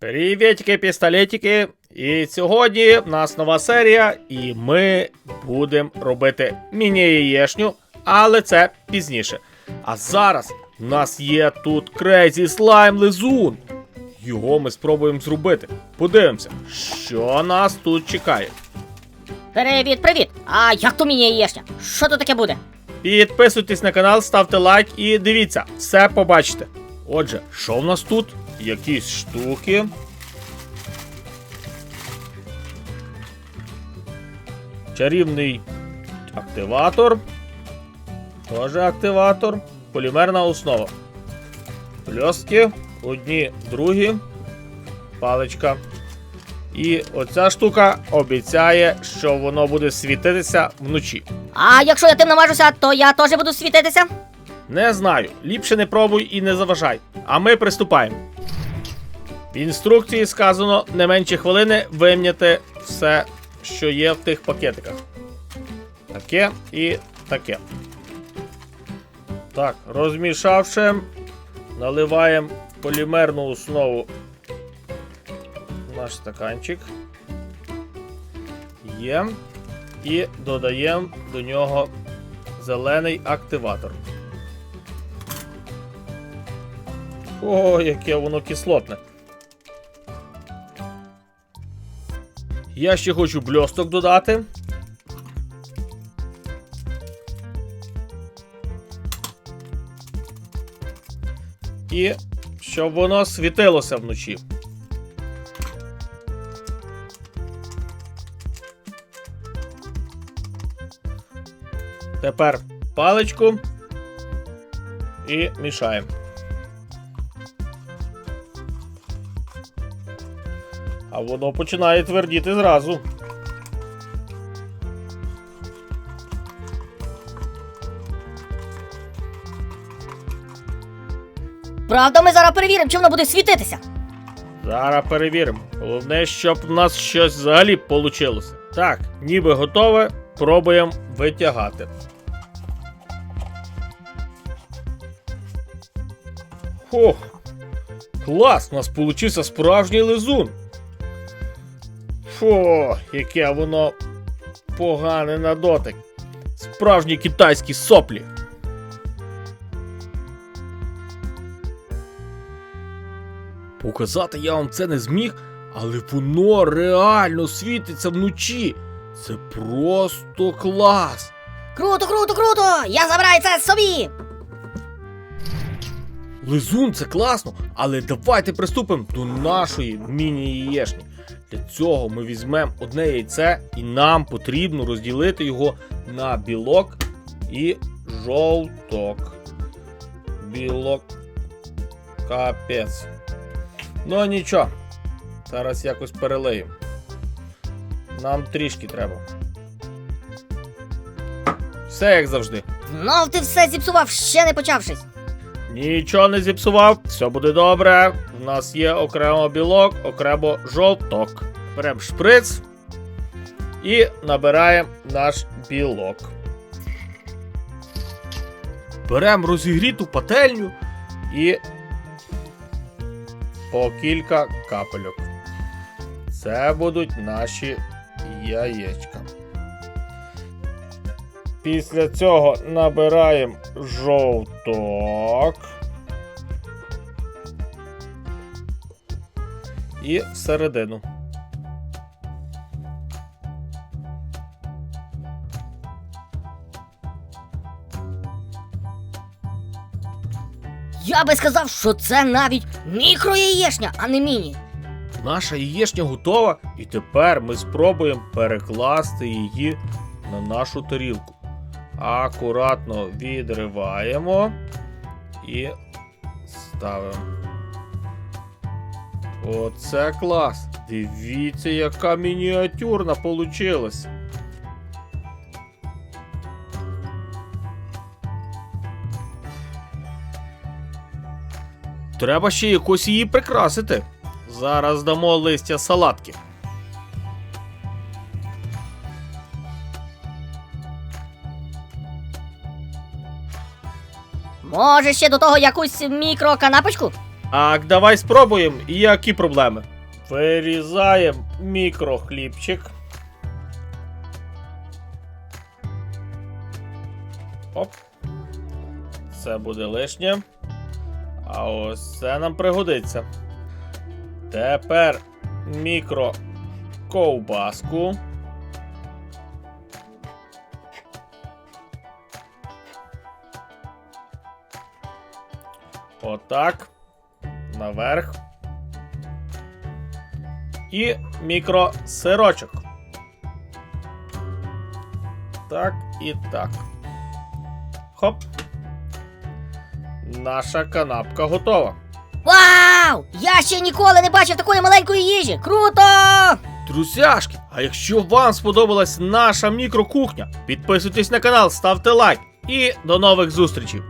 Привітики, пістолетики! І сьогодні в нас нова серія, і ми будемо робити міні-яєшню, але це пізніше. А зараз в нас є тут Crazy Slime Лизун. Його ми спробуємо зробити. Подивимося, що нас тут чекає. Привіт, привіт! А як то мені яєшня? Що то таке буде? Підписуйтесь на канал, ставте лайк і дивіться, все побачите. Отже, що в нас тут? Якісь штуки. Чарівний активатор. Теж активатор. Полімерна основа. Пльоски. Одні, другі. Паличка. І оця штука обіцяє, що воно буде світитися вночі. А якщо я тим намажуся, то я теж буду світитися? Не знаю. Ліпше не пробуй і не заважай. А ми приступаємо. В інструкції сказано не менше хвилини вимняти все, що є в тих пакетиках. Таке і таке. Так, розмішавши, наливаємо полімерну основу в наш стаканчик. Є. І додаємо до нього зелений активатор. О, яке воно кислотне. Я ще хочу бльосток додати. І щоб воно світилося вночі. Тепер паличку і мішаємо. А воно починає твердіти зразу. Правда, ми зараз перевіримо, чи воно буде світитися. Зараз перевіримо. Головне, щоб в нас щось взагалі вийшло. Так, ніби готове. Пробуємо витягати. Ох, клас! У нас получився справжній лизун. Фу, яке воно погане на дотик. Справжні китайські соплі. Показати я вам це не зміг, але воно реально світиться вночі. Це просто клас. Круто, круто, круто! Я забираю це собі! Лизун це класно, але давайте приступимо до нашої міні-яєшні. Для цього ми візьмемо одне яйце і нам потрібно розділити його на білок і жовток. Білок. Капець. Ну нічого. Зараз якось перелиємо. Нам трішки треба. Все як завжди. Ну, ти все зіпсував, ще не почавшись. Нічого не зіпсував, все буде добре. У нас є окремо білок, окремо жовток. Беремо шприц і набираємо наш білок. Беремо розігріту пательню і по кілька капельок. Це будуть наші яєчка. Після цього набираємо жовток. І всередину. Я би сказав, що це навіть мікрояєшня, а не міні. Наша яєчня готова, і тепер ми спробуємо перекласти її на нашу тарілку. Акуратно відриваємо і ставимо. Оце клас! Дивіться, яка мініатюрна получилась. Треба ще якось її прикрасити. Зараз дамо листя салатки. Може ще до того якусь мікроканапочку? Так, давай спробуємо. Які проблеми? Вирізаємо мікрохлібчик. Оп. Це буде лишнє. А ось це нам пригодиться. Тепер мікроковбаску. Отак. Наверх. І мікросирочок. Так і так. Хоп. Наша канапка готова. Вау! Я ще ніколи не бачив такої маленької їжі! Круто! Друзяшки, а якщо вам сподобалась наша мікрокухня, підписуйтесь на канал, ставте лайк і до нових зустрічей!